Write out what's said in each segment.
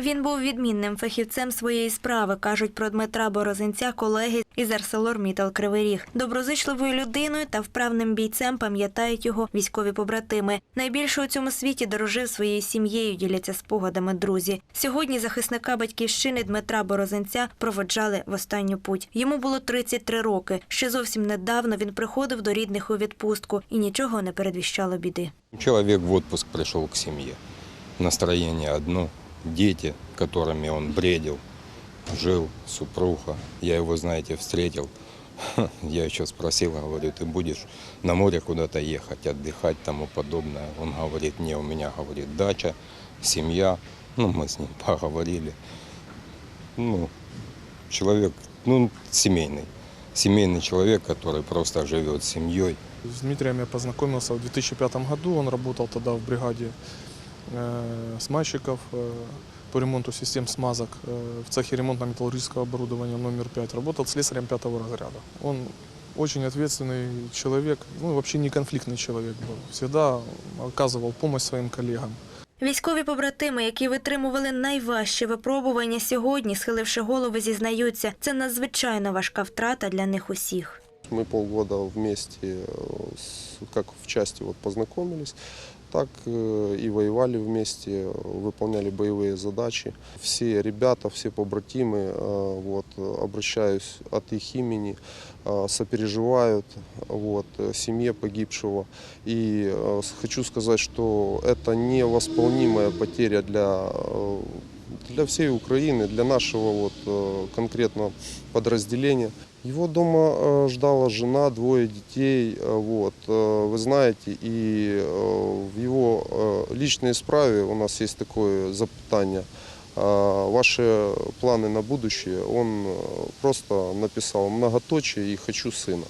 Він був відмінним фахівцем своєї справи, кажуть про Дмитра Борозинця колеги із ArcelorMittal Кривий Ріг. Доброзичливою людиною та вправним бійцем пам'ятають його військові побратими. Найбільше у цьому світі дорожив своєю сім'єю, діляться спогадами друзі. Сьогодні захисника батьківщини Дмитра Борозинця проводжали в останню путь. Йому було 33 роки. Ще зовсім недавно він приходив до рідних у відпустку і нічого не передвіщало біди. Человек в отпуск пришел к семье. Настроение одно. Дети, которыми он бредил. Жил, супруга. Я его, знаете, встретил. Я еще спросил, говорю, ты будешь на море куда-то ехать, отдыхать, тому подобное. Он говорит, не, у меня, говорит, дача, семья. Ну, мы с ним поговорили. Ну, человек, ну, семейный. Семейный человек, который просто живет семьей. С Дмитрием я познакомился в 2005 году. Он работал тогда в бригаде смазчиков э, по ремонту систем смазок э, в цехе ремонтно-металлургического оборудования номер 5. Работал слесарем пятого разряда. Он очень ответственный человек, ну вообще не конфликтный человек был. Всегда оказывал помощь своим коллегам. Військові побратими, які витримували найважче випробування сьогодні, схиливши голови, зізнаються, це надзвичайно важка втрата для них усіх. Мы полгода вместе, э, с- как в части вот познакомились, так э, и воевали вместе, э, выполняли боевые задачи. Все ребята, все побратимы, э, вот, э, обращаюсь от их имени, э, сопереживают вот, э, семье погибшего. И э, с- хочу сказать, что это невосполнимая потеря для, э, для всей Украины, для нашего вот, э, конкретно подразделения. Его дома э, ждала жена, двое детей. э, Вот. э, Вы знаете, и э, в его э, личной справе у нас есть такое запитание. э, Ваши планы на будущее, он э, просто написал многоточие и хочу сына.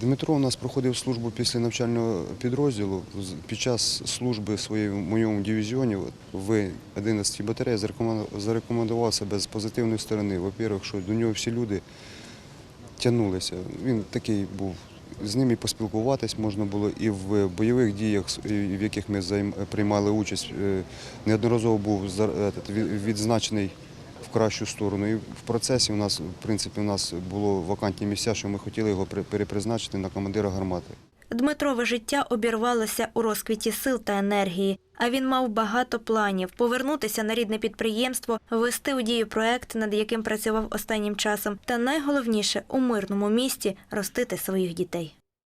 Дмитро у нас проходив службу після навчального підрозділу. Під час служби своєї в моєму дивізіоні в 11-й батареї зарекомендував себе з позитивної сторони. Во-первых, що до нього всі люди тягнулися. Він такий був. З ним і поспілкуватись можна було і в бойових діях, в яких ми приймали участь. е, Неодноразово був е, відзначений в кращу сторону. І в процесі у нас, в принципі, у нас було вакантні місця, що ми хотіли його при- перепризначити на командира гармати. Дмитрове життя обірвалося у розквіті сил та енергії. А він мав багато планів повернутися на рідне підприємство, ввести у дію проект, над яким працював останнім часом, та найголовніше у мирному місті ростити своїх дітей.